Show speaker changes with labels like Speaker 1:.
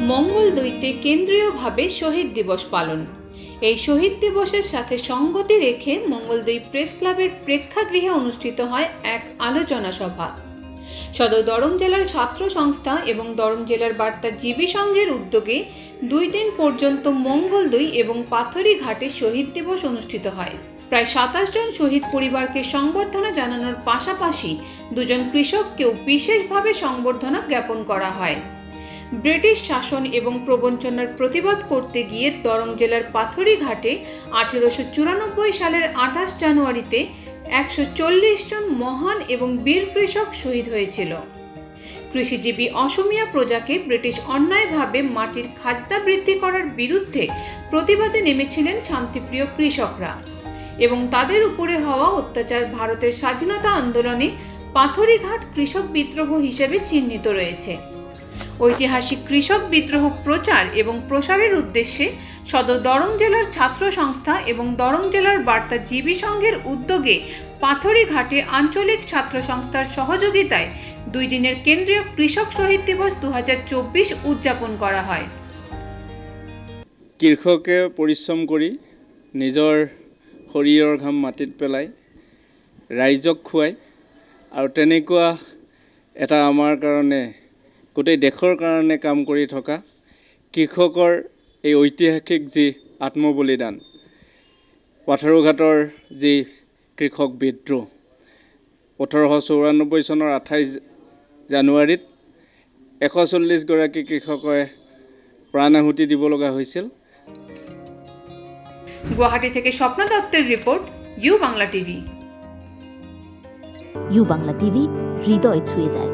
Speaker 1: মঙ্গলদৈতে কেন্দ্রীয়ভাবে শহীদ দিবস পালন। এই শহীদ দিবসের সাথে সঙ্গতি রেখে মঙ্গলদৈ প্রেস ক্লাবের প্রেক্ষাগৃহে অনুষ্ঠিত হয় এক আলোচনা সভা। সদর দরং জেলার ছাত্র সংস্থা এবং দরং জেলার বার্তা জীবী সংঘের উদ্যোগে দুই দিন পর্যন্ত মঙ্গলদৈ এবং পাথরি ঘাটে শহীদ দিবস অনুষ্ঠিত হয়। প্রায় সাতাশ জন শহীদ পরিবারকে সংবর্ধনা জানানোর পাশাপাশি দুজন কৃষককেও বিশেষভাবে সংবর্ধনা জ্ঞাপন করা হয়। ব্রিটিশ শাসন এবং প্রবঞ্চনার প্রতিবাদ করতে গিয়ে দরং জেলার পাথরি ঘাটে আঠেরোশো চুরানব্বই সালের আঠাশ জানুয়ারিতে একশো চল্লিশ জন মহান এবং বীর কৃষক শহীদ হয়েছিল। কৃষিজীবী অসমিয়া প্রজাকে ব্রিটিশ অন্যায়ভাবে মাটির খাজনা বৃদ্ধি করার বিরুদ্ধে প্রতিবাদে নেমেছিলেন শান্তিপ্রিয় কৃষকরা এবং তাদের উপরে হওয়া অত্যাচার ভারতের স্বাধীনতা আন্দোলনে পাথরিঘাট কৃষক বিদ্রোহ হিসেবে চিহ্নিত রয়েছে। ঐতিহাসিক কৃষক বিদ্রোহ প্রচার এবং প্রসারের উদ্দেশ্যে সদর দরং জেলার ছাত্র সংস্থা এবং দরং জেলার বার্তা জীবী সংঘের উদ্যোগে পাথরিঘাটে আঞ্চলিক ছাত্র সংস্থার সহযোগিতায় দুই দিনের কেন্দ্রীয় কৃষক শহীদ দিবস দু হাজার চব্বিশ উদযাপন করা হয়।
Speaker 2: কৃষকে পৰিশ্ৰম কৰি নিজৰ শৰীৰৰ ঘাম মাটিত পেলাই ৰাইজক খুৱাই আৰু তেনেকুৱা এটা আমাৰ কাৰণে গোটেই দেশৰ কাৰণে কাম কৰি থকা কৃষকৰ এই ঐতিহাসিক যি আত্মবলিদান পাথৰুঘাটৰ যি কৃষক বিদ্ৰোহ ওঠৰশ চৌৰান্নব্বৈ চনৰ আঠাইছ জানুৱাৰীত এশ চল্লিছগৰাকী কৃষকে প্ৰাণ আহুতি দিব লগা হৈছিল।
Speaker 1: গুয়াহাটি থেকে Swapna দত্তেৰ report U Bangla TV.
Speaker 3: U Bangla TV হৃদয় ছুঁয়ে যায়।